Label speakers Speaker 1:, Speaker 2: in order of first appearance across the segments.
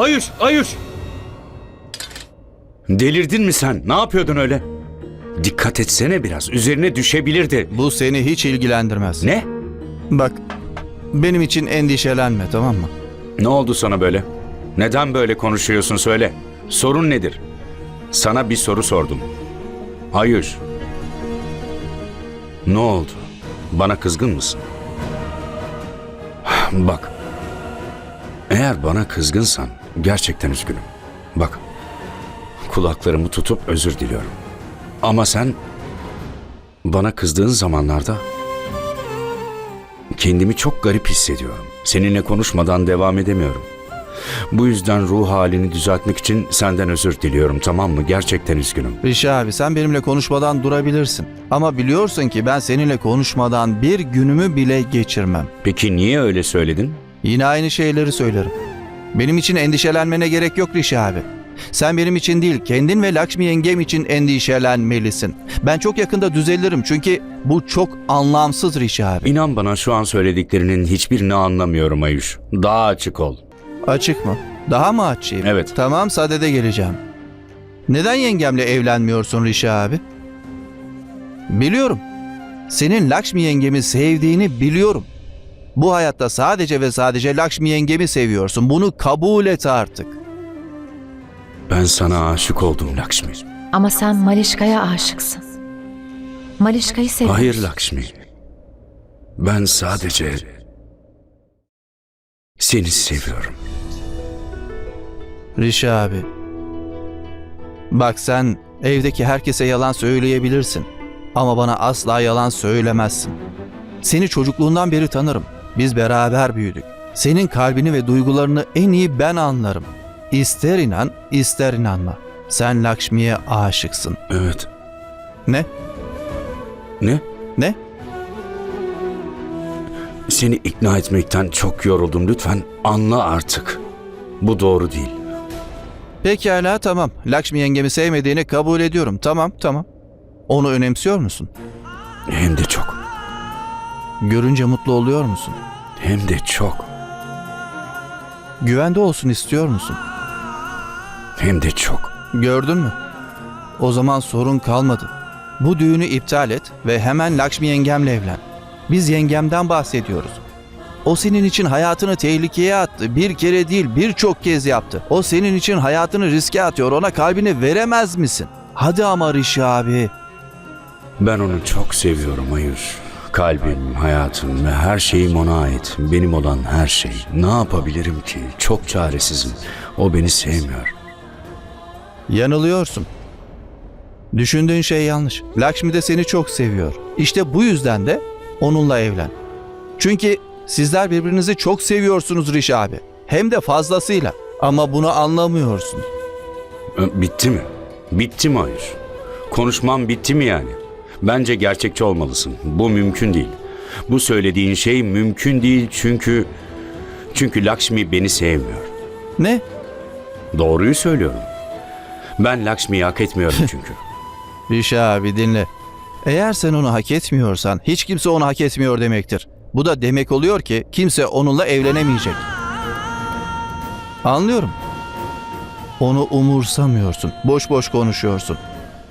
Speaker 1: Ayuş, Ayuş! Delirdin mi sen? Ne yapıyordun öyle? Dikkat etsene biraz. Üzerine düşebilirdi.
Speaker 2: Bu seni hiç ilgilendirmez.
Speaker 1: Ne?
Speaker 2: Bak, benim için endişelenme tamam mı?
Speaker 1: Ne oldu sana böyle? Neden böyle konuşuyorsun söyle. Sorun nedir? Sana bir soru sordum. Ayuş. Ne oldu? Bana kızgın mısın? Bak. Eğer bana kızgınsan gerçekten üzgünüm. Bak. Kulaklarımı tutup özür diliyorum. Ama sen bana kızdığın zamanlarda kendimi çok garip hissediyorum. Seninle konuşmadan devam edemiyorum. Bu yüzden ruh halini düzeltmek için senden özür diliyorum tamam mı? Gerçekten üzgünüm.
Speaker 2: Rişi abi sen benimle konuşmadan durabilirsin. Ama biliyorsun ki ben seninle konuşmadan bir günümü bile geçirmem.
Speaker 1: Peki niye öyle söyledin?
Speaker 2: Yine aynı şeyleri söylerim. Benim için endişelenmene gerek yok Rişi abi. Sen benim için değil, kendin ve Lakşmi yengem için endişelenmelisin. Ben çok yakında düzelirim çünkü bu çok anlamsız Rişi abi.
Speaker 1: İnan bana şu an söylediklerinin hiçbirini anlamıyorum Ayuş. Daha açık ol.
Speaker 2: Açık mı? Daha mı açayım?
Speaker 1: Evet.
Speaker 2: Tamam sadede geleceğim. Neden yengemle evlenmiyorsun Rişi abi? Biliyorum. Senin Lakşmi yengemi sevdiğini biliyorum. Bu hayatta sadece ve sadece Lakşmi yengemi seviyorsun. Bunu kabul et artık.
Speaker 1: Ben sana aşık oldum Lakşmi.
Speaker 3: Ama sen Malişka'ya aşıksın. Malişka'yı seviyorsun.
Speaker 1: Hayır Lakşmi. Ben sadece seni seviyorum.
Speaker 2: Rişi abi. Bak sen evdeki herkese yalan söyleyebilirsin. Ama bana asla yalan söylemezsin. Seni çocukluğundan beri tanırım. Biz beraber büyüdük. Senin kalbini ve duygularını en iyi ben anlarım. İster inan, ister inanma. Sen Lakşmi'ye aşıksın.
Speaker 1: Evet.
Speaker 2: Ne?
Speaker 1: Ne?
Speaker 2: Ne?
Speaker 1: Seni ikna etmekten çok yoruldum. Lütfen anla artık. Bu doğru değil.
Speaker 2: Pekala tamam. Lakşmi yengemi sevmediğini kabul ediyorum. Tamam tamam. Onu önemsiyor musun?
Speaker 1: Hem de çok.
Speaker 2: Görünce mutlu oluyor musun?
Speaker 1: Hem de çok.
Speaker 2: Güvende olsun istiyor musun?
Speaker 1: Hem de çok.
Speaker 2: Gördün mü? O zaman sorun kalmadı. Bu düğünü iptal et ve hemen Lakşmi yengemle evlen. Biz yengemden bahsediyoruz. O senin için hayatını tehlikeye attı. Bir kere değil birçok kez yaptı. O senin için hayatını riske atıyor. Ona kalbini veremez misin? Hadi ama Rişi abi.
Speaker 1: Ben onu çok seviyorum Ayur. Kalbim, hayatım ve her şeyim ona ait. Benim olan her şey. Ne yapabilirim ki? Çok çaresizim. O beni sevmiyor.
Speaker 2: Yanılıyorsun. Düşündüğün şey yanlış. Lakshmi de seni çok seviyor. İşte bu yüzden de onunla evlen. Çünkü sizler birbirinizi çok seviyorsunuz Riş abi. Hem de fazlasıyla. Ama bunu anlamıyorsun.
Speaker 1: Bitti mi? Bitti mi Ayur? Konuşmam bitti mi yani? Bence gerçekçi olmalısın. Bu mümkün değil. Bu söylediğin şey mümkün değil çünkü... Çünkü Lakshmi beni sevmiyor.
Speaker 2: Ne?
Speaker 1: Doğruyu söylüyorum. Ben Lakshmi'yi hak etmiyorum çünkü.
Speaker 2: Riş abi dinle. Eğer sen onu hak etmiyorsan hiç kimse onu hak etmiyor demektir. Bu da demek oluyor ki kimse onunla evlenemeyecek. Anlıyorum. Onu umursamıyorsun. Boş boş konuşuyorsun.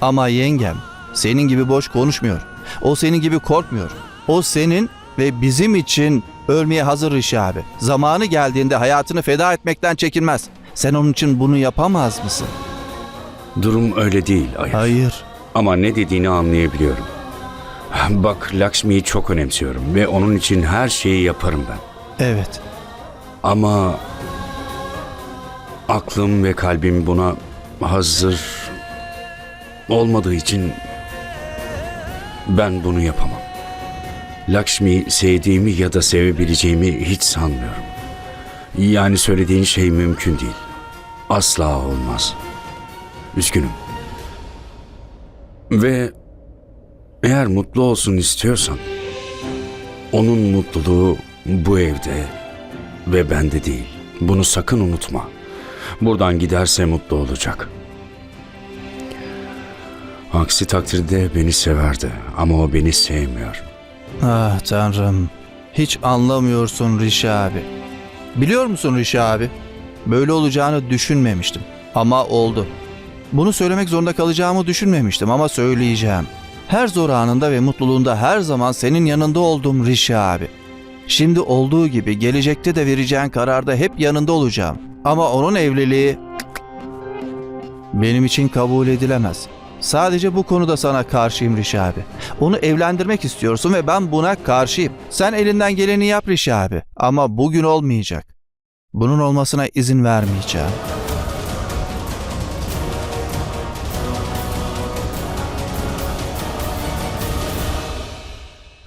Speaker 2: Ama yengem senin gibi boş konuşmuyor. O senin gibi korkmuyor. O senin ve bizim için ölmeye hazır Rişi abi. Zamanı geldiğinde hayatını feda etmekten çekinmez. Sen onun için bunu yapamaz mısın?
Speaker 1: Durum öyle değil Ayur.
Speaker 2: Hayır.
Speaker 1: Ama ne dediğini anlayabiliyorum. Bak Lakshmi'yi çok önemsiyorum ve onun için her şeyi yaparım ben.
Speaker 2: Evet.
Speaker 1: Ama aklım ve kalbim buna hazır olmadığı için ben bunu yapamam. Lakshmi'yi sevdiğimi ya da sevebileceğimi hiç sanmıyorum. Yani söylediğin şey mümkün değil. Asla olmaz. Üzgünüm. Ve eğer mutlu olsun istiyorsan onun mutluluğu bu evde ve bende değil. Bunu sakın unutma. Buradan giderse mutlu olacak. Aksi takdirde beni severdi ama o beni sevmiyor.
Speaker 2: Ah tanrım. Hiç anlamıyorsun Rişi abi. Biliyor musun Rişi abi? Böyle olacağını düşünmemiştim. Ama oldu. Bunu söylemek zorunda kalacağımı düşünmemiştim ama söyleyeceğim. Her zor anında ve mutluluğunda her zaman senin yanında oldum Rişi abi. Şimdi olduğu gibi gelecekte de vereceğin kararda hep yanında olacağım. Ama onun evliliği benim için kabul edilemez. Sadece bu konuda sana karşıyım Rişi abi. Onu evlendirmek istiyorsun ve ben buna karşıyım. Sen elinden geleni yap Rişi abi. Ama bugün olmayacak. Bunun olmasına izin vermeyeceğim.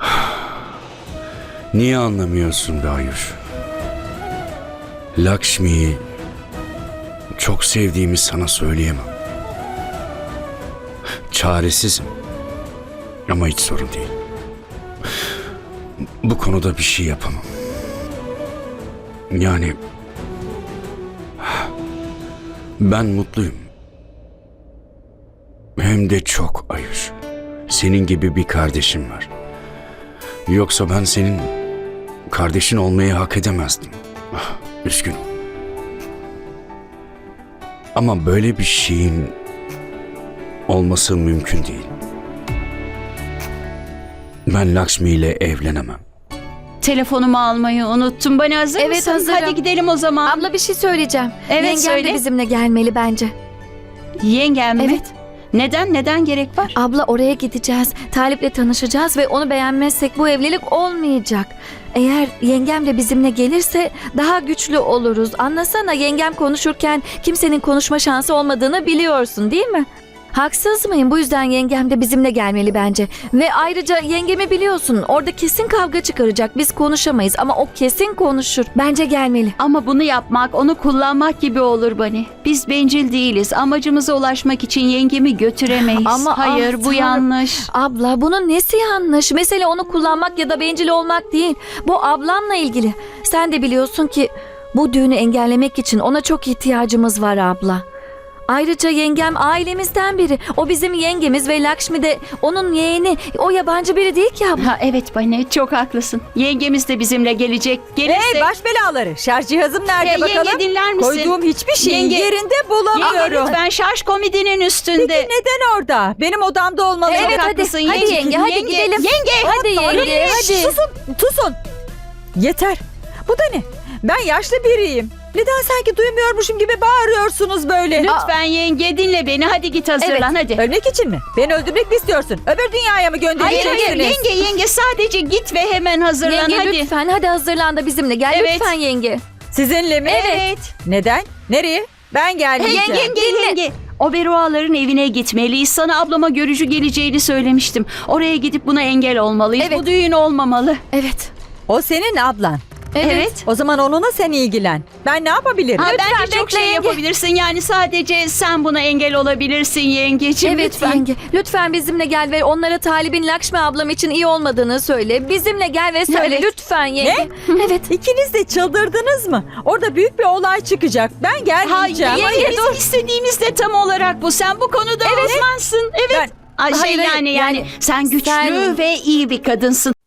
Speaker 1: Niye anlamıyorsun be Ayuş? Lakshmi'yi çok sevdiğimi sana söyleyemem. Çaresizim. Ama hiç sorun değil. Bu konuda bir şey yapamam. Yani ben mutluyum. Hem de çok Ayuş. Senin gibi bir kardeşim var. Yoksa ben senin kardeşin olmayı hak edemezdim. Ah, Üzgünüm. Ama böyle bir şeyin olması mümkün değil. Ben Lakshmi ile evlenemem.
Speaker 4: Telefonumu almayı unuttum. Bana hazır
Speaker 3: Evet,
Speaker 4: mısın?
Speaker 3: hazırım.
Speaker 4: Hadi gidelim o zaman.
Speaker 3: Abla bir şey söyleyeceğim.
Speaker 4: Evet,
Speaker 3: Yengem
Speaker 4: söyle.
Speaker 3: de bizimle gelmeli bence.
Speaker 4: Yengem mi?
Speaker 3: Evet.
Speaker 4: Neden? Neden gerek var?
Speaker 3: Abla oraya gideceğiz. Talip'le tanışacağız ve onu beğenmezsek bu evlilik olmayacak. Eğer yengem de bizimle gelirse daha güçlü oluruz. Anlasana yengem konuşurken kimsenin konuşma şansı olmadığını biliyorsun değil mi? Haksız mıyım? Bu yüzden yengem de bizimle gelmeli bence. Ve ayrıca yengemi biliyorsun. Orada kesin kavga çıkaracak. Biz konuşamayız ama o kesin konuşur. Bence gelmeli.
Speaker 4: Ama bunu yapmak, onu kullanmak gibi olur Bani. Biz bencil değiliz. Amacımıza ulaşmak için yengemi götüremeyiz.
Speaker 3: Ama
Speaker 4: Hayır,
Speaker 3: ah,
Speaker 4: bu
Speaker 3: Tanrım.
Speaker 4: yanlış.
Speaker 3: Abla bunun nesi yanlış? Mesele onu kullanmak ya da bencil olmak değil. Bu ablamla ilgili. Sen de biliyorsun ki bu düğünü engellemek için ona çok ihtiyacımız var abla. Ayrıca yengem ailemizden biri. O bizim yengemiz ve Lakshmi de onun yeğeni. O yabancı biri değil ki abla.
Speaker 4: Ha evet Bani, çok haklısın. Yengemiz de bizimle gelecek. Gelirse...
Speaker 5: Hey baş belaları. Şarj cihazım nerede
Speaker 4: Ya,
Speaker 5: bakalım?
Speaker 4: yenge dinler misin?
Speaker 5: Koyduğum hiçbir şeyi
Speaker 4: Yenge-
Speaker 5: yerinde
Speaker 4: Yenge
Speaker 5: bulamıyorum.
Speaker 4: lütfen şarj komodinin üstünde.
Speaker 5: Peki neden orada? Benim odamda olmalı.
Speaker 3: Evet, hadi.
Speaker 4: haklısın
Speaker 3: Hadi
Speaker 4: yenge.
Speaker 3: yenge, hadi
Speaker 4: Yenge,
Speaker 3: gidelim.
Speaker 4: Yenge.
Speaker 3: Hadi yenge, hadi.
Speaker 5: Susun, susun. Yeter. Bu da ne? Ben yaşlı biriyim. Neden sanki duymuyormuşum gibi bağırıyorsunuz böyle?
Speaker 4: Lütfen yenge dinle beni. Hadi git hazırlan hadi.
Speaker 5: Ölmek için mi? Beni öldürmek mi istiyorsun? Öbür dünyaya mı
Speaker 4: Hayır
Speaker 5: göndereceksiniz?
Speaker 4: hayır yenge yenge sadece git ve hemen hazırlan
Speaker 3: Yenge
Speaker 4: hadi.
Speaker 3: lütfen hadi hazırlan da bizimle gel
Speaker 4: Evet.
Speaker 3: lütfen yenge.
Speaker 5: Sizinle mi?
Speaker 4: Evet.
Speaker 5: Neden? Nereye? Ben gelmeyeceğim.
Speaker 4: Yenge yenge yenge. O Beruaların evine gitmeliyiz. Sana ablama görücü geleceğini söylemiştim. Oraya gidip buna engel olmalıyız.
Speaker 3: Evet.
Speaker 4: Bu düğün olmamalı.
Speaker 3: Evet.
Speaker 5: O senin ablan.
Speaker 3: Evet.
Speaker 5: O zaman onunla sen ilgilen. Ben ne yapabilirim?
Speaker 4: Ha,
Speaker 3: Lütfen
Speaker 4: bence çok
Speaker 3: bekle
Speaker 4: şey
Speaker 3: yenge.
Speaker 4: yapabilirsin. Yani sadece sen buna engel olabilirsin yengeciğim.
Speaker 3: Evet
Speaker 4: lütfen.
Speaker 3: yenge. Lütfen bizimle gel ve onlara Talib'in Lakşmi ablam için iyi olmadığını söyle. Bizimle gel ve söyle
Speaker 4: Evet.
Speaker 3: lütfen yenge. Evet.
Speaker 5: İkiniz de çıldırdınız mı? Orada büyük bir olay çıkacak. Ben gelmeyeceğim.
Speaker 4: Hayır,
Speaker 3: Yenge,
Speaker 4: bizim istediğimiz de tam olarak bu. Sen bu konuda uzmansın. Evet. Ay, şey
Speaker 3: Hayır, hayır,
Speaker 4: yani, yani
Speaker 3: yani
Speaker 4: sen güçlü
Speaker 3: sen-
Speaker 4: ve iyi bir kadınsın.